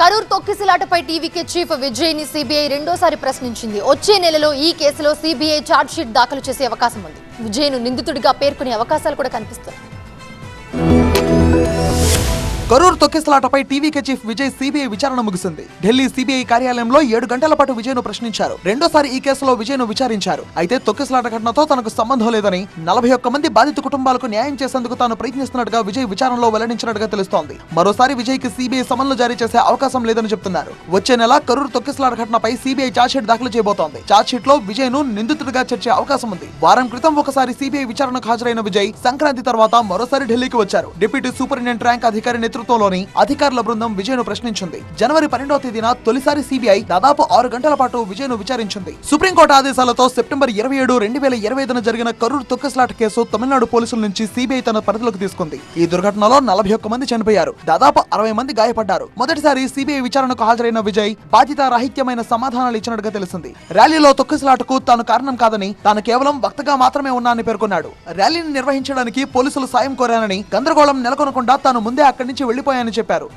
కరూర్ తొక్కిసలాటపై TVK chief విజయ్ని CBI రెండోసారి ప్రశ్నించింది. వచ్చే నెలలో ఈ కేసులో సిబిఐ ఛార్జ్షీట్ దాఖలు చేసే అవకాశం ఉంది. విజయ్ను నిందితుడిగా పేర్కొనే అవకాశాలు కూడా కనిపిస్తున్నాయి. కరూర్ తొక్కిసలాటపై టీవీకే చీఫ్ విజయ్ సిబిఐ విచారణ ముగిసింది. ఢిల్లీ సిబిఐ కార్యాలయంలో ఏడు గంటల పాటు విజయ్ను ప్రశ్నించారు. రెండోసారి ఈ కేసులో విజయ్ను విచారించారు. అయితే తొక్కిసలాట ఘటనతో తనకు సంబంధం లేదని నలభై ఒక్క మంది బాధిత కుటుంబాలకు న్యాయం చేసేందుకు తాను ప్రయత్నిస్తున్నట్టుగా విజయ్ విచారణలో వెల్లడించినట్టుగా తెలుస్తోంది. మరోసారి విజయ్కి సిబిఐ సమన్లు జారీ చేసే అవకాశం లేదని చెప్తున్నారు. వచ్చే నెల కరూర్ తొక్కిసలాట ఘటనపై సిబిఐ ఛార్జ్షీట్ దాఖలు చేయబోతోంది. ఛార్జ్షీట్లో విజయ్ను నిందితుడిగా చేర్చే అవకాశం ఉంది. వారం క్రితం ఒకసారి సిబిఐ విచారణకు హాజరైన విజయ్ సంక్రాంతి తర్వాత మరోసారి ఢిల్లీకి వచ్చారు. డిప్యూటీ సూపరింటెండెంట్ ర్యాంక్ అధికారి నేతృత్వంలోని అధికారుల బృందం విజయ్ను ప్రశ్నించింది. జనవరి పన్నెండవ తేదీన తొలిసారి సిబిఐ దాదాపు ఆరు గంటల పాటు విజయ్ను విచారించింది. సుప్రీంకోర్టు ఆదేశాలతో సెప్టెంబర్ ఇరవై ఏడు రెండు వేల ఇరవై ఐదున జరిగిన కరూర్ తొక్కస్లాట కేసు తమిళనాడు పోలీసుల నుంచి సిబిఐ తన పరిధిలోకి తీసుకుంది. ఈ దుర్ఘటనలో నలభై ఒక్క మంది చనిపోయారు. దాదాపు అరవై మంది గాయపడ్డారు. మొదటిసారి సిబిఐ విచారణకు హాజరైన విజయ్ బాధ్యత రాహిత్యమైన సమాధానాలు ఇచ్చినట్టుగా తెలిసింది. ర్యాలీలో తొక్కిసలాటకు తాను కారణం కాదని తాను కేవలం వక్తగా మాత్రమే ఉన్నానని పేర్కొన్నాడు. ర్యాలీని నిర్వహించడానికి పోలీసులు సాయం కోరానని గందరగోళం నెలకొనకుండా తాను ముందే అక్కడి నుంచి వెళ్ళిపోయానని చెప్పారు.